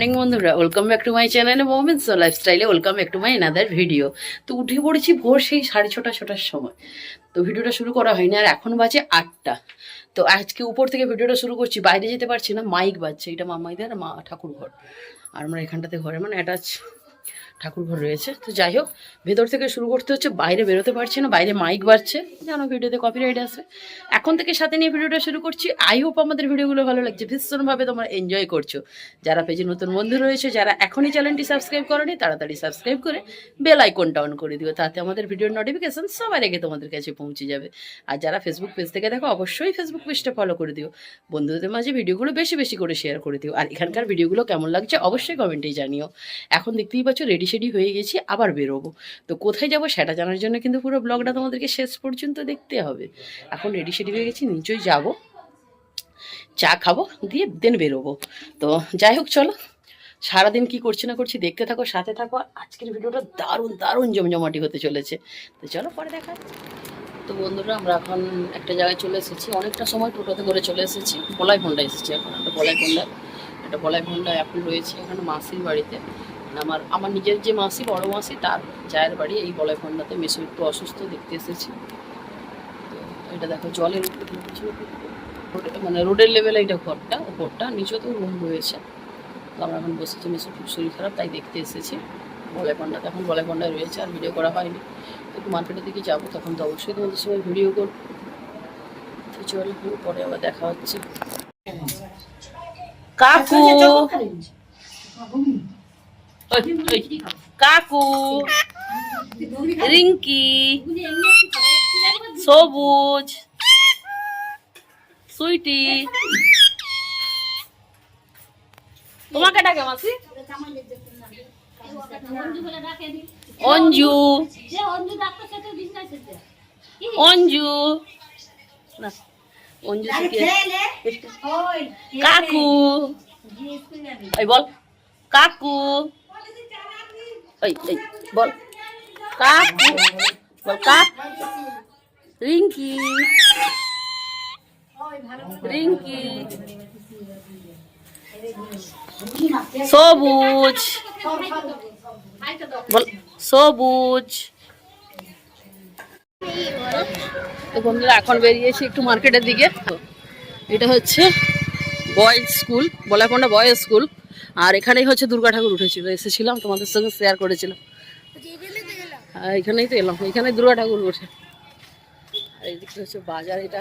Morning বন্ধুরা। Welcome back to my channel moments লাইফস্টাইলে welcome back to my another video তো উঠে পড়েছি ভোর সেই সাড়ে ছটা, ছটার সময়। তো ভিডিওটা শুরু করা হয়নি, আর এখন বাজে আটটা। তো আজকে উপর থেকে ভিডিওটা শুরু করছি, বাইরে যেতে পারছি না মাইক বাজছে। এটা মামাইদের মা ঠাকুর ঘর আর আমরা এখানটাতে ঘরে মানে অ্যাটাচ ঠাকুর ঘর রয়েছে। তো যাই হোক, ভেতর থেকে শুরু করতে হচ্ছে, বাইরে বেরোতে পারছি না, বাইরে মাইক বাজছে। জানো, ভিডিওতে কপিরাইট আছে। এখন থেকে সাথে নিয়ে ভিডিওটা শুরু করছি। আই হোপ আমাদের ভিডিওগুলো ভালো লাগছে। ভীষণভাবে তোমরা এনজয় করছ। যারা পেজে নতুন বন্ধু রয়েছে, যারা এখনই চ্যানেলটি সাবস্ক্রাইব করনি, তাড়াতাড়ি সাবস্ক্রাইব করে বেল আইকনটা অন করে দিও। তাতে আমাদের ভিডিওর নোটিফিকেশন সবার আগে তোমাদের কাছে পৌঁছে যাবে। আর যারা ফেসবুক পেজ থেকে দেখো, অবশ্যই ফেসবুক পেজটা ফলো করে দিও। বন্ধুদের মাঝে ভিডিওগুলো বেশি বেশি করে শেয়ার করে দিও। আর এখানকার ভিডিওগুলো কেমন লাগছে, অবশ্যই কমেন্টেই জানিও। এখন দেখতেই পাচ্ছ রেডি শেডি হয়ে গেছি, আবার বেরোবো। তো কোথায় যাব সেটা জানার জন্য কিন্তু পুরো ব্লগটা তোমাদেরকে শেষ পর্যন্ত দেখতে হবে। এখন রেডি শেডি হয়ে গেছি, নিচই যাব। চা খাব, দিয়ে দেন বেরোবো। তো যাই হোক, চলো। সারাদিন কি করছি না করছি দেখতে থাকো, সাথে থাকো। আজকের ভিডিওটা দারুণ দারুণ জমজমাটি হতে চলেছে। তো চলো, পরে দেখা তো বন্ধুরা, আমরা এখন একটা জায়গায় চলে এসেছি। অনেকটা সময় টোটোতে করে চলে এসেছি। বলাই ফোনটা এসেছি এখন, একটা বলাই ফোনটা একটা বলাই ফোনটা এখন রয়েছে এখানে মাসির বাড়িতে। আমার আমার নিজের যে মাসি বড় মাসি তার জায়ের বাড়ি এই ফোনটাতে মেসো একটু অসুস্থ দেখতে এসেছি। তো এটা দেখো জলের মানে রোডের লেভেলে এটা ঘরটা ওপরটা নিচে তো রুম রয়েছে। তো আমরা এখন বসেছি মেসো খুব শরীর খারাপ তাই দেখতে এসেছি। বলাই পান্ডাতে এখন বলাই পান্ডায় রয়েছে আর ভিডিও করা হয়নি। তো একটু মার্কেটের দিকে যাব তখন তো অবশ্যই তোমাদের সঙ্গে ভিডিও করব। তো চলো পরে আবার দেখা হচ্ছে। কাকু! ওই, কাকু রিঙ্কি সবুজ সুইটি। তোমাকে ডাকে মাসি? অঞ্জু। অঞ্জু। অঞ্জু কাকু। বল কাকু। এই এই, বল। কাকু বল কাক রিঙ্কি। রিঙ্কি। সবুজ। বল, সবুজ। তো বন্ধুরা, এখন বেরিয়েছি একটু মার্কেটের দিকে। এটা হচ্ছে boys school. Balakanda boys school. আর এখানেই হচ্ছে দুর্গা ঠাকুর উঠেছিল, এসেছিলাম, তোমাদের সঙ্গে শেয়ার করেছিলাম। এখানেই তো এলাম এখানে দুর্গা ঠাকুর উঠে আর এইদিকে হচ্ছে বাজার, এটা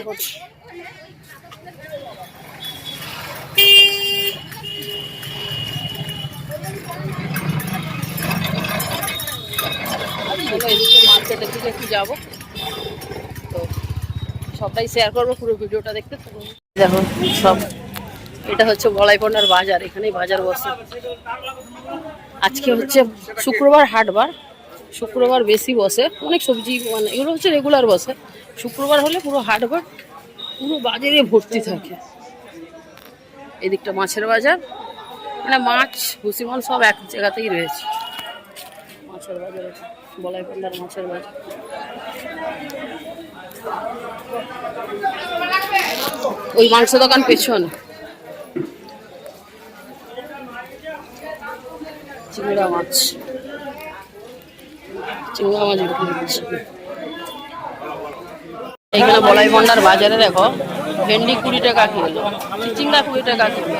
এদিকে যাব। তো সবটাই শেয়ার করব, পুরো ভিডিওটা দেখতে। দেখো, সব এটা হচ্ছে বলাইপন্ডার বাজার, এখানেই বাজার বসে। আজকে হচ্ছে শুক্রবার হাটবার, শুক্রবার বেশি বসে। অনেক সবজি মানে এগুলো হচ্ছে রেগুলার বসে। শুক্রবার হলে পুরো হাটবার, পুরো বাজারে ভর্তি থাকে। এদিকটা মাছের বাজার। মানে মাছ, ভুসিমাল সব এক জায়গাতেই রয়েছে। মাছের বাজার বলাইপন্ডার মাছের বাজার। ওই মাংস দোকান পেছন। চিংড়া মাছ। চিংড়া মাছ বিক্রি করছে এইখানে বলাই ভন্ডার বাজারে দেখো, ভেন্ডি কুড়ি টাকা কিলো চিচিংড়া কুড়ি টাকা কিলো,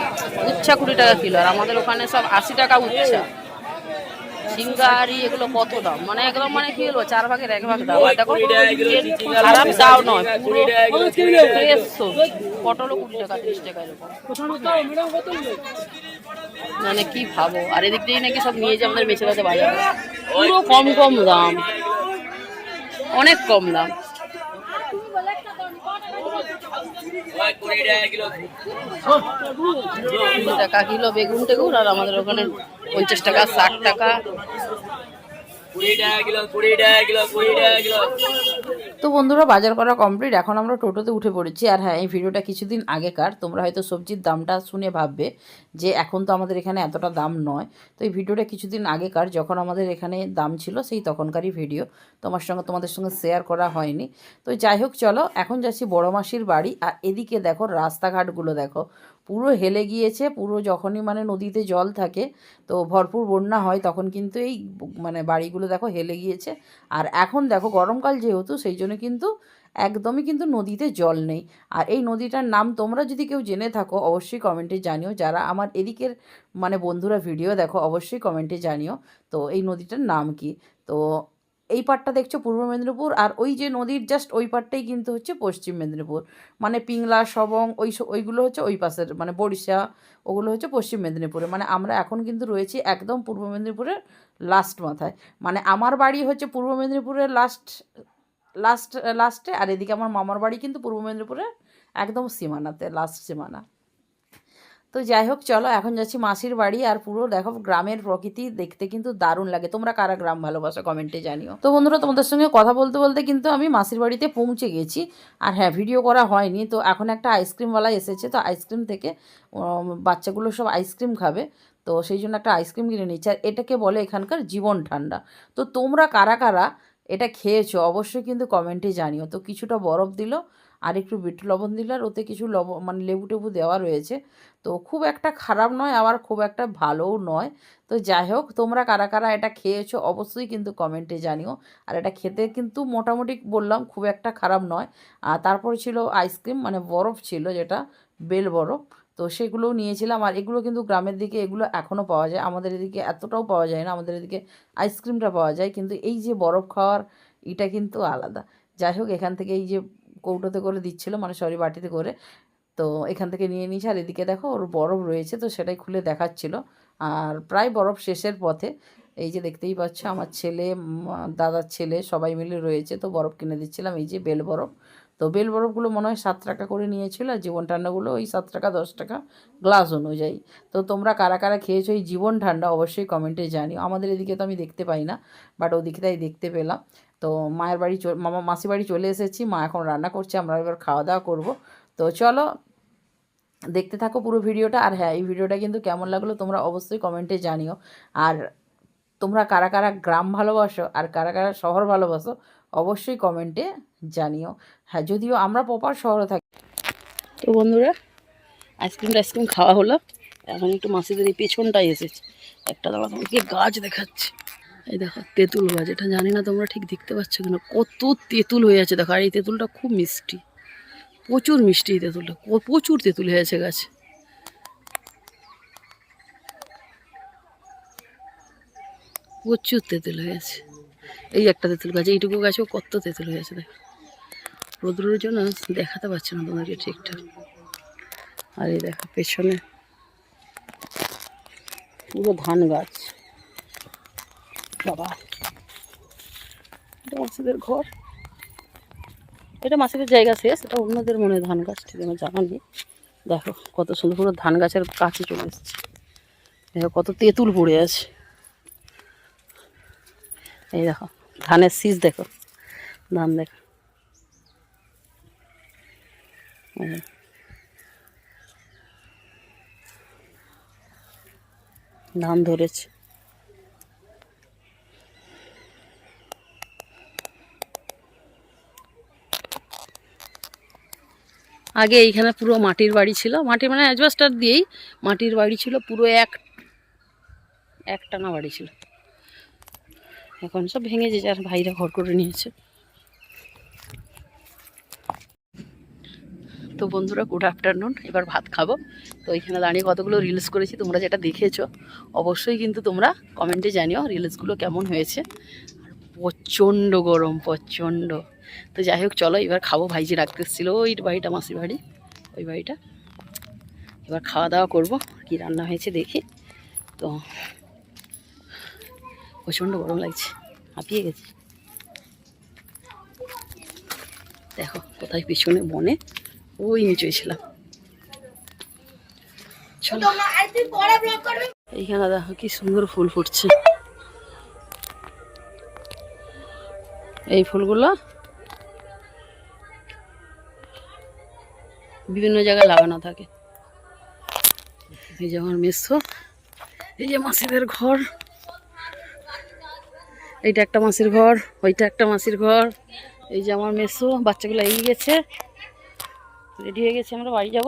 উচ্ছা কুড়ি টাকা কিলো, আর আমাদের ওখানে সব আশি টাকা উচ্ছা। সিঙ্গারি এগুলো কত দাম? মানে একদম মানে কি বলব? চার ভাগের এক ভাগ দাম। দেখো খারাপ দাও নয়। পুরো ফ্রেশ সবজি। পটলও কুড়ি টাকা ত্রিশ টাকা এরকম। মানে কি ভাবো? আর এদিক দিয়ে নাকি সব নিয়ে যে আমাদের মেছে বাজার। পুরো কম কম দাম। অনেক কম দাম কুড়ি টাকা কিলো বেগুন টেগুন আর আমাদের ওখানে পঞ্চাশ টাকা ষাট টাকা। তো বন্ধুরা, বাজার করা কমপ্লিট এখন আমরা টোটোতে উঠে পড়েছি। আর হ্যাঁ এই ভিডিওটা কিছুদিন আগেকার। তোমরা হয়তো সবজির দামটা শুনে ভাববে যে এখন তো আমাদের এখানে এতটা দাম নয়। তো এই ভিডিওটা কিছুদিন আগেকার, যখন আমাদের এখানে দাম ছিল সেই তখনকারই ভিডিও। তোমার সঙ্গে, তোমাদের সঙ্গে শেয়ার করা হয়নি। তো যাই হোক, চলো, এখন যাচ্ছি বড় মাসির বাড়ি। আর এদিকে দেখো, রাস্তাঘাটগুলো দেখো। পুরো হেলে গিয়েছে, পুরো যখনই মানে নদীতে জল থাকে, তো ভরপুর বন্যা হয় তখন কিন্তু এই মানে বাড়িগুলো দেখো হেলে গিয়েছে। আর এখন দেখো গরমকাল যেহেতু, সেই জন্য কিন্তু একদমই কিন্তু নদীতে জল নেই। আর এই নদীটার নাম তোমরা যদি কেউ জেনে থাকো, অবশ্যই কমেন্টে জানিও। যারা আমার এদিকের মানে বন্ধুরা ভিডিও দেখো, অবশ্যই কমেন্টে জানিও। তো এই নদীটার নাম কি? তো এই পাটটা দেখছ পূর্ব মেদিনীপুর আর ওই যে নদীর জাস্ট ওই পাটটাই কিন্তু হচ্ছে পশ্চিম মেদিনীপুর। মানে পিংলা, সবং, ওই ওইগুলো হচ্ছে ওই পাশের মানে বড়িশা ওগুলো হচ্ছে পশ্চিম মেদিনীপুরে। মানে আমরা এখন কিন্তু রয়েছি একদম পূর্ব মেদিনীপুরের লাস্ট মাথায়। মানে আমার বাড়ি হচ্ছে পূর্ব মেদিনীপুরের লাস্ট লাস্ট লাস্টে আর এদিকে আমার মামার বাড়ি কিন্তু পূর্ব মেদিনীপুরের একদম সীমানাতে লাস্ট সীমানা। তো যাই হোক, চলো এখন যাচ্ছি মাসির বাড়ি আর পুরো দেখো গ্রামের প্রকৃতি দেখতে কিন্তু দারুণ লাগে। তোমরা কারা গ্রাম ভালোবাসো কমেন্টে জানিও। তো বন্ধুরা, তোমাদের সঙ্গে কথা বলতে বলতে কিন্তু আমি মাসির বাড়িতে পৌঁছে গেছি আর হ্যাঁ ভিডিও করা হয়নি। তো এখন একটা আইসক্রিমওয়ালা এসেছে। তো আইসক্রিম থেকে বাচ্চাগুলো সব আইসক্রিম খাবে। তো সেই জন্য একটা আইসক্রিম কিনে নিচ্ছে। আর এটাকে বলে এখানকার জীবন ঠান্ডা। তো তোমরা কারা কারা এটা খেয়েছো অবশ্যই কিন্তু কমেন্টে জানিও। তো কিছুটা বরফ দিল। আর একটু বিট লবণ দিলে আর ওতে কিছু লব মানে লেবু টেবু দেওয়া রয়েছে। তো খুব একটা খারাপ নয়, আবার খুব একটা ভালোও নয়। তো যাই হোক, তোমরা কারা কারা এটা খেয়েছো অবশ্যই কিন্তু কমেন্টে জানিও। আর এটা খেতে কিন্তু মোটামুটি বললাম খুব একটা খারাপ নয়। আর তারপরে ছিল আইসক্রিম মানে বরফ ছিল যেটা, বেল বরফ। তো সেগুলোও নিয়েছিলাম। আর এগুলো কিন্তু গ্রামের দিকে এগুলো এখনও পাওয়া যায়। আমাদের এদিকে এতটাও পাওয়া যায় না, আমাদের এদিকে আইসক্রিমটা পাওয়া যায়। কিন্তু এই যে বরফ খাওয়ার, এটা কিন্তু আলাদা। যাই হোক, এখান থেকে এই যে কৌটোতে করে দিচ্ছিল মানে সরি, বাটিতে করে। তো এখান থেকে নিয়ে নিয়েছে, আর এদিকে দেখো ওর বরফ রয়েছে, তো সেটাই খুলে দেখাচ্ছিল। আর প্রায় বরফ শেষের পথে, এই যে দেখতেই পাচ্ছ, আমার ছেলে দাদার ছেলে সবাই মিলে রয়েছে, তো বরফ কিনে দিচ্ছিলাম, এই যে বেল বরফ। তো বেল বরফগুলো মনে হয় সাত টাকা করে নিয়েছিল, আর জীবন ঠান্ডাগুলো ওই সাত টাকা, দশ টাকা গ্লাস অনুযায়ী। তো তোমরা কারা কারা খেয়েছো এই জীবন ঠান্ডা অবশ্যই কমেন্টে জানিও। আমাদের এদিকে তো আমি দেখতে পাই না বাট ওদিকটাই দেখতে পেলাম। তো মায়ের বাড়ি মামা মাসি বাড়ি চলে এসেছি, মা এখন রান্না করছে, আমরা এবার খাওয়া দাওয়া করব। তো চলো, দেখতে থাকো পুরো ভিডিওটা, আর হ্যাঁ এই ভিডিওটা কিন্তু কেমন লাগল তোমরা অবশ্যই কমেন্টে জানিও। আর তোমরা কারা কারা গ্রাম ভালোবাসো আর কারা কারা শহর ভালোবাসো, অবশ্যই কমেন্টে জানিও। হ্যাঁ যদিও আমরা প্রপার শহরে থাকি। তো বন্ধুরা, আইসক্রিম টাইসক্রিম খাওয়া হলো। এখন একটু মাসিদের এই পেছনটাই এসেছে। একটা দাঁড়া তোমাকে গাছ দেখাচ্ছে। এই দেখো, তেঁতুল গাছ এটা জানি না তোমরা ঠিক দেখতে পাচ্ছ কিনা, কত তেঁতুল হয়ে আছে। দেখো, আর এই তেঁতুলটা খুব মিষ্টি, প্রচুর মিষ্টি এই তেঁতুলটা প্রচুর তেঁতুল হয়ে আছে গাছে। প্রচুর তেঁতুল হয়ে আছে। এই একটা তেঁতুল গাছ, এইটুকু গাছেও কত তেঁতুল হয়ে আছে, দেখো। রোদ্রের জন্য দেখাতে পারছি না তোমাকে ঠিকঠাক আর এই দেখো, পেছনে পুরো ধান গাছ। বাবা। এটা মাসিদের ঘর। এটা মাসিদের জায়গা শেষ, এটা অন্যদের মনে ধান গাছ ঠিক আমার জানা নেই। দেখো কত সুন্দর পুরো ধান গাছের কাছে চলে এসেছে। দেখো কত তেঁতুল পড়ে আছে। এই দেখো, ধানের শীষ দেখো, ধান দেখো। ধান ধরেছে। আগে এইখানে পুরো মাটির বাড়ি ছিল। মাটি মানে অ্যাজবাস্টার দিয়েই মাটির বাড়ি ছিল, পুরো এক, একটানা বাড়ি ছিল। এখন সব ভেঙে যে যার ভাইরা ঘর করে নিয়েছে। তো বন্ধুরা গুড আফটারনুন এবার ভাত খাব। তো এখানে দাঁড়িয়ে কতগুলো রিলস করেছি, তোমরা যেটা দেখেছ, অবশ্যই কিন্তু তোমরা কমেন্টে জানিও রিলসগুলো কেমন হয়েছে। প্রচণ্ড গরম, প্রচণ্ড। তো যাই হোক, চলো এবার খাব। ভাইজি রাখতে এসেছিল। ওই বাড়িটা, মাসির বাড়ি। ওই বাড়িটা। এবার খাওয়া দাওয়া করব। কি রান্না হয়েছে দেখি। তো প্রচণ্ড গরম লাগছে। হাঁপিয়ে গেছে। দেখো, কোথায় পিছনে বনে। ওই নিচে ছিলাম। চলো। এইখানে দেখো, কি সুন্দর ফুল ফুটছে। এই ফুলগুলো। বিভিন্ন জায়গায় লাগানো থাকে। এই যে আমার মেসো এই যে মাসিদের ঘর। এইটা একটা মাসির ঘর, ওইটা একটা মাসির ঘর। এই যে আমার মেসো বাচ্চাগুলো এগিয়ে গেছে। রেডি হয়ে গেছে, আমরা বাড়ি যাব।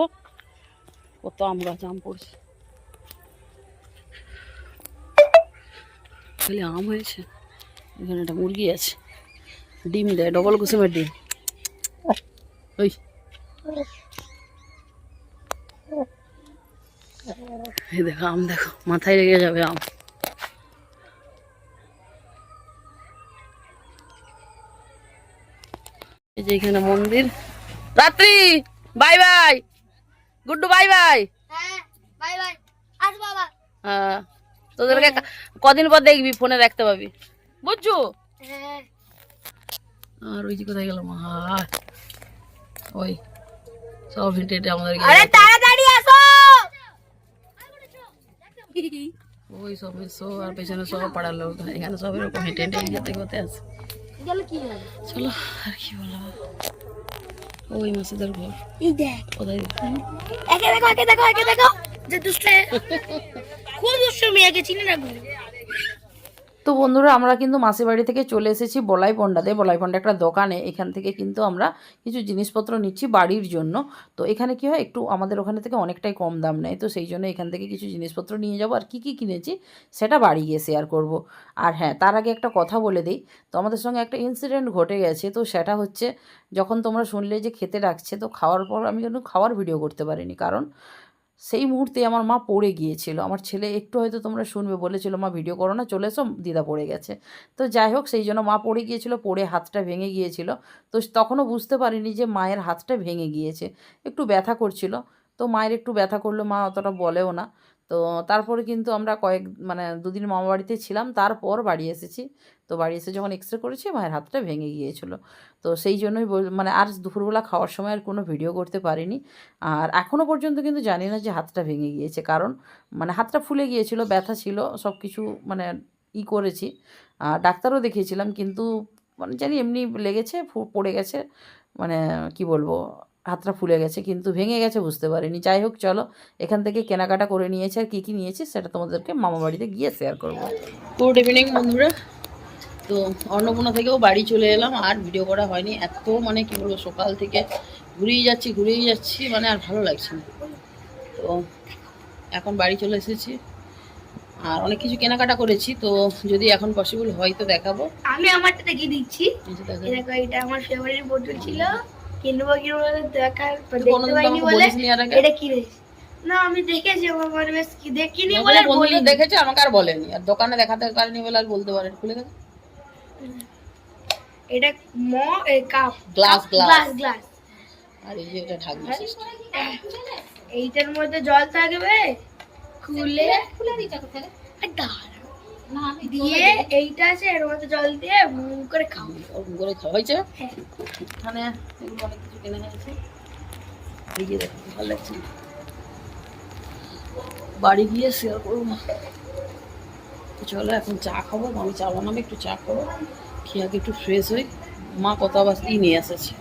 কত আম গাছ, আম পড়ছে। খালি আম হয়েছে। এখানে একটা মুরগি আছে। ডিম দেয় ডবল কুসুমের ডিম। ওই। দেখো আম দেখো মাথায় লেগে যাবে আম। এই যে এখানে মন্দির। Ratri! Bye bye! Guddu bye bye! হ্যাঁ বাই বাই। হ্যাঁ তোদেরকে কদিন পর দেখবি ফোনে দেখতে পাবি। বুঝছ? হ্যাঁ। আর ওই যে কোথায় গেল মা ওই সব হেঁটে হেঁটে আমাদের আরে তাড়াতাড়ি আসো! ওই সব আর পেছনে সব পাড়ার লোক। এখানে সব এরকম হেঁটে হেঁটে যেতে করতে হবে? চলো আর কি বলব ওই মাসিদের ঘর। কোথায়? একে দেখো একে দেখো একে দেখো। যে দুষ্টে খুব দুষ্ট মেয়েকে চিনি না তো বন্ধুরা, আমরা কিন্তু মাসির বাড়ি থেকে চলে এসেছি বলাই পণ্ডাতে। বলাই একটা দোকানে। এখান থেকে কিন্তু আমরা কিছু জিনিসপত্র নিচ্ছি বাড়ির জন্য। তো এখানে কি হয়, একটু আমাদের ওখানে থেকে অনেকটাই কম দাম নেয়। তো সেই জন্য এখান থেকে কিছু জিনিসপত্র নিয়ে যাব। আর কি কি কিনেছি, সেটা বাড়ি গিয়ে শেয়ার করব। আর হ্যাঁ তার আগে একটা কথা বলে দিই। তো আমাদের সঙ্গে একটা ইনসিডেন্ট ঘটে গেছে। তো সেটা হচ্ছে, যখন তোমরা শুনলে যে খেতে ডাকছে তো খাওয়ার পর আমি কিন্তু খাওয়ার ভিডিও করতে পারিনি। কারণ সেই মুহূর্তে আমার মা পড়ে গিয়েছিল। আমার ছেলে একটু হয়তো তোমরা শুনবে, বলেছিল, মা ভিডিও করো না, চলে এসো, দিদা পড়ে গেছে। তো যাই হোক, সেই জন্য মা পড়ে গিয়েছিল, পড়ে হাতটা ভেঙে গিয়েছিল। তো তখনও বুঝতে পারিনি যে মায়ের হাতটা ভেঙে গিয়েছে। একটু ব্যথা করছিল। তো মায়ের একটু ব্যথা করল মা অতটা বলেও না। তো তারপরে কিন্তু আমরা কয়েক মানে দুদিন মামা বাড়িতে ছিলাম। তারপর বাড়ি এসেছি। তো বাড়ি এসে যখন এক্স রে করেছি, মায়ের হাতটা ভেঙে গিয়েছিল। তো সেই জন্যই মানে আর দুপুরবেলা খাওয়ার সময় আর কোনো ভিডিও করতে পারিনি। আর এখনও পর্যন্ত কিন্তু জানি না যে হাতটা ভেঙে গিয়েছে। কারণ মানে হাতটা ফুলে গিয়েছিল, ব্যথা ছিল সব কিছু মানে ই করেছি। আর ডাক্তারও দেখিয়েছিলাম, কিন্তু মানে জানি এমনি লেগেছে পড়ে গেছে মানে কি বলব, হাতটা ফুলে গেছে, কিন্তু ভেঙে গেছে বুঝতে পারিনি। যাই হোক, চলো, এখান থেকে কেনাকাটা করে নিয়েছে আর কী কী নিয়েছি, সেটা তোমাদেরকে মামা বাড়িতে গিয়ে শেয়ার করব। গুড ইভিনিং বন্ধুরা। তো অন্নপূর্ণা থেকেও বাড়ি চলে এলাম আর ভিডিও করা হয়নি। এত মানে কি বলব সকাল থেকে ঘুরেই যাচ্ছি ঘুরেই যাচ্ছি মানে আর ভালো লাগছে না। তো এখন বাড়ি চলে এসেছি। আর অনেক কিছু কেনাকাটা করেছি তো যদি এখন পসিবল হয় তো দেখাবো। আমি আমারটা দেখিয়ে দিচ্ছি। এটা আমার ফেভারিট বোতল ছিল। কিনবো বলে দেখার দেখতে পাইনি বলে। এটা কিনেছি না আমি দেখেছি আমার মানে বেশ কি দেখিনি বলে দেখেছে আমাকে আর বলেনি। আর দোকানে দেখাতে পারেনি বলে আর বলতে পারেনি। খুলে দেখো। এটা ম cup. Glass glass glass glass আর এই যে এটা ঢাকনা এইটার মধ্যে জল থাকবে? খুলে। আর দাঁড়া। দিয়ে এইটা আছে এর মধ্যে জল দিয়ে মুখ করে খাও। ওরকম করে খাওয়া হয়েছে? হ্যাঁ। এখানে এগুলো অনেক কিছু কেনা হয়েছে এই যে দেখো ভালো লাগছে বাড়ি গিয়ে শেয়ার করব তো চলো, এখন চা খাব, আমি চা বানাবো, একটু চা খাব। খেয়ে আগে একটু ফ্রেশ হই। মা কত আবার ই নিয়ে এসেছে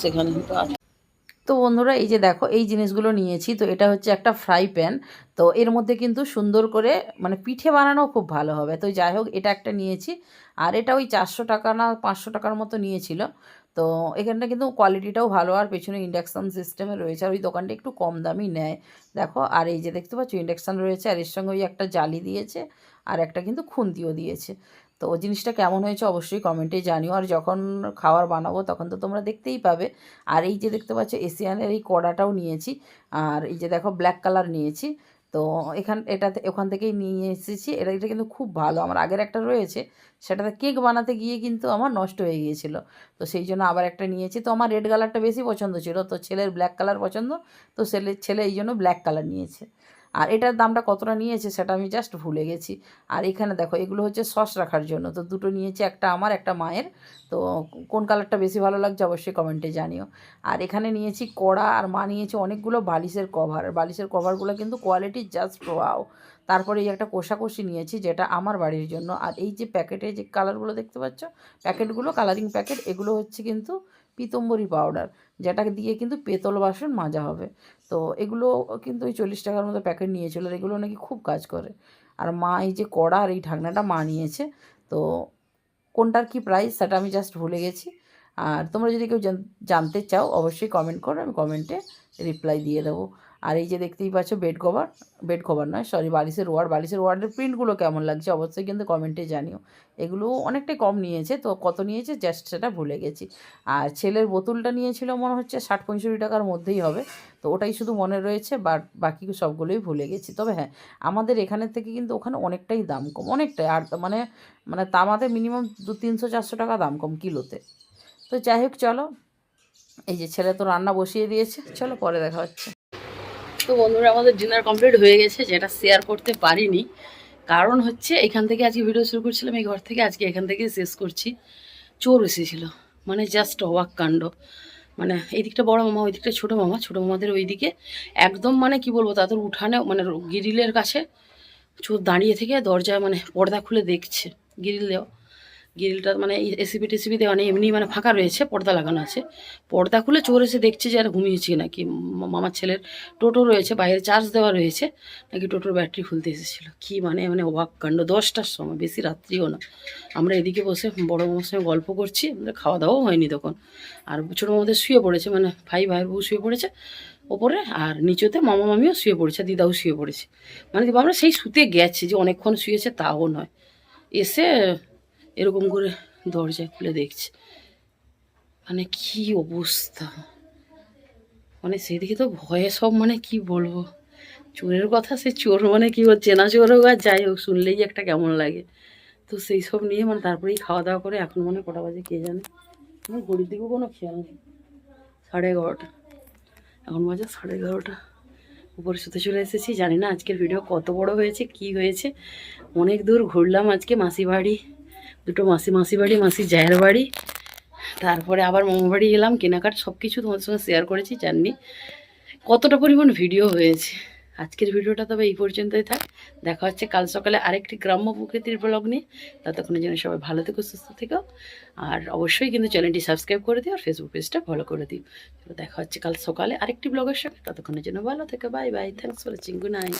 সেখানে। তো আছে তো বন্ধুরা, এই যে দেখো, এই জিনিসগুলো নিয়েছি। তো এটা হচ্ছে একটা ফ্রাই প্যান তো এর মধ্যে কিন্তু সুন্দর করে মানে পিঠে বানানো খুব ভালো হবে। তো যাই হোক, এটা একটা নিয়েছি। আর এটা ওই চারশো টাকা না পাঁচশো টাকার মতো নিয়েছিল। তো এখানটা কিন্তু কোয়ালিটিটাও ভালো, আর পেছনে ইন্ডাকশান সিস্টেমে রয়েছে, আর ওই দোকানটা একটু কম দামই নেয়। দেখো, আর এই যে দেখতে পাচ্ছ ইন্ডাকশান রয়েছে, আর এর সঙ্গে ওই একটা জালি দিয়েছে, আর একটা কিন্তু খুন্তিও দিয়েছে। তো ও জিনিসটা কেমন হয়েছে অবশ্যই কমেন্টে জানিও, আর যখন খাবার বানাবো তখন তো তোমরা দেখতেই পাবে। আর এই যে দেখতে পাচ্ছ এশিয়ানের এই কড়াটাও নিয়েছি, আর এই যে দেখো ব্ল্যাক কালার নিয়েছি। তো এখান, এটাতে, ওখান থেকেই নিয়ে এসেছি। এটা এটা কিন্তু খুব ভালো। আমার আগের একটা রয়েছে। সেটাতে কেক বানাতে গিয়ে কিন্তু আমার নষ্ট হয়ে গিয়েছিল। তো সেই জন্য আবার একটা নিয়েছি। তো আমার রেড কালারটা বেশি পছন্দ ছিল। তো ছেলের ব্ল্যাক কালার পছন্দ। তো ছেলে ছেলে এই জন্য ব্ল্যাক কালার নিয়েছে। আর এটার দামটা কতটা নিয়েছে সেটা আমি জাস্ট ভুলে গেছি। আর এখানে দেখো, এগুলো হচ্ছে সস রাখার জন্য। তো দুটো নিয়েছি, একটা আমার, একটা মায়ের। তো কোন কালারটা বেশি ভালো লাগছে অবশ্যই কমেন্টে জানিও। আর এখানে নিয়েছি কড়া, আর মা নিয়েছে অনেকগুলো বালিশের কভার বালিশের কভারগুলো কিন্তু কোয়ালিটি জাস্ট ওয়াও তারপরে এই একটা কোষাকষি নিয়েছি, যেটা আমার বাড়ির জন্য। আর এই যে প্যাকেটে যে কালারগুলো দেখতে পাচ্ছ প্যাকেটগুলো কালারিং প্যাকেট এগুলো হচ্ছে কিন্তু পিতম্বরী পাউডার যেটা দিয়ে কিন্তু পেতল বাসন মাজা হবে। তো এগুলো কিন্তু ওই চল্লিশ টাকার মতো প্যাকেট নিয়েছিল আর এগুলো নাকি খুব কাজ করে। আর মা এই যে কড়া আর এই ঢাকনাটা মা নিয়েছে, তো কোনটার কি প্রাইস সেটা আমি জাস্ট ভুলে গেছি। আর তোমরা যদি কেউ জানতে চাও, অবশ্যই কমেন্ট করো, আমি কমেন্টে রিপ্লাই দিয়ে দেবো। আর এই যে দেখতেই পাচ্ছ বেড কভার বেড কভার নয় সরি বালিশের ওয়ার্ড বালিশের ওয়ার্ডের প্রিন্টগুলো কেমন লাগছে অবশ্যই কিন্তু কমেন্টে জানিও। এগুলো অনেকটাই কম নিয়েছে, তো কত নিয়েছে জাস্ট সেটা ভুলে গেছি। আর ছেলের বোতলটা নিয়েছিল মনে হচ্ছে ষাট পঁয়ষট্টি টাকার মধ্যেই হবে, তো ওটাই শুধু মনে রয়েছে বাট বাকি সবগুলোই ভুলে গেছি। তবে হ্যাঁ আমাদের এখানের থেকে কিন্তু ওখানে অনেকটাই দাম কম, অনেকটাই। আর মানে মানে তামাতে মিনিমাম দু তিনশো চারশো টাকা দাম কম কিলোতে। তো যাই হোক, চলো, এই যে ছেলে তো রান্না বসিয়ে দিয়েছে, চলো পরে দেখা হচ্ছে। তো বন্ধুরা, আমাদের ডিনার কমপ্লিট হয়ে গেছে, যেটা শেয়ার করতে পারিনি। কারণ হচ্ছে, এখান থেকে আজকে ভিডিও শুরু করছিলাম, এই ঘর থেকে আজকে এখান থেকে শেষ করছি। চোর এসেছিল মানে জাস্ট অবাক কাণ্ড। মানে এই দিকটা বড় মামা ওই দিকটা ছোটো মামা, ছোটো মামাদের ওই দিকে একদম মানে কি বলব, তাদের উঠানে মানে গিরিলের কাছে চোর দাঁড়িয়ে থেকে দরজা মানে পর্দা খুলে দেখছে গিরিল দেওয়া। গ্রিলটা মানে এসিপি টেসিপি দেওয়া নেই, এমনি মানে ফাঁকা রয়েছে, পর্দা লাগানো আছে। পর্দা খুলে চোর এসে দেখছে যে আর ঘুমিয়েছি নাকি মামার ছেলের টোটো রয়েছে, বাইরে চার্জ দেওয়া রয়েছে, নাকি টোটোর ব্যাটারি খুলতে এসেছিল। কি মানে মানে অবাক কাণ্ড, দশটার সময়, বেশি রাত্রিও না। আমরা এদিকে বসে বড় মামার সঙ্গে গল্প করছি, আমাদের খাওয়া দাওয়াও হয়নি তখন। আর ছোটো মামাদের শুয়ে পড়েছে মানে ভাই ভাইয়ের বউ শুয়ে পড়েছে ওপরে, আর নিচেতে মামা মামিও শুয়ে পড়েছে দিদাও শুয়ে পড়েছে। মানে আমরা সেই শুতে গেছি যে অনেকক্ষণ শুয়েছে, তাও নয়। এসে এরকম করে দরজা খুলে দেখছে। মানে কি অবস্থা? মানে সেদিকে তো ভয়ে সব মানে কি বলব? চোরের কথা সে চোর মানে কি ও চেনা চোর হোক আর যাই হোক, শুনলেই একটা কেমন লাগে। তো সেই সব নিয়ে মানে তারপরেই খাওয়া দাওয়া করে এখন মানে কটা বাজে কে জানে? আমার ঘড়ির দিকেও কোনো খেয়াল নেই। সাড়ে এগারোটা। এখন বাজে সাড়ে এগারোটা। উপরে শুতে চলে এসেছি। জানি না আজকের ভিডিও কত বড় হয়েছে, কি হয়েছে। অনেক দূর ঘুরলাম আজকে মাসি বাড়ি। দুটো মাসি মাসি বাড়ি, মাসি জায়ের বাড়ি। তারপরে আবার মামা বাড়ি এলাম কেনাকাটা সব কিছু তোমাদের সঙ্গে শেয়ার করেছি, জাননি। কতটা পরিমাণ ভিডিও হয়েছে। আজকের ভিডিওটা তবে এই পর্যন্তই থাক। দেখা হচ্ছে কাল সকালে আরেকটি গ্রাম্য প্রকৃতির ব্লগ নিয়ে। ততক্ষণের জন্য সবাই ভালো থেকো, সুস্থ থেকো। আর অবশ্যই কিন্তু চ্যানেলটি সাবস্ক্রাইব করে দিও, আর ফেসবুক পেজটা ফলো করে দিও। দেখা হচ্ছে কাল সকালে আরেকটি ব্লগের সঙ্গে। ততক্ষণের জন্য ভালো থেকো bye bye thanks for watching good night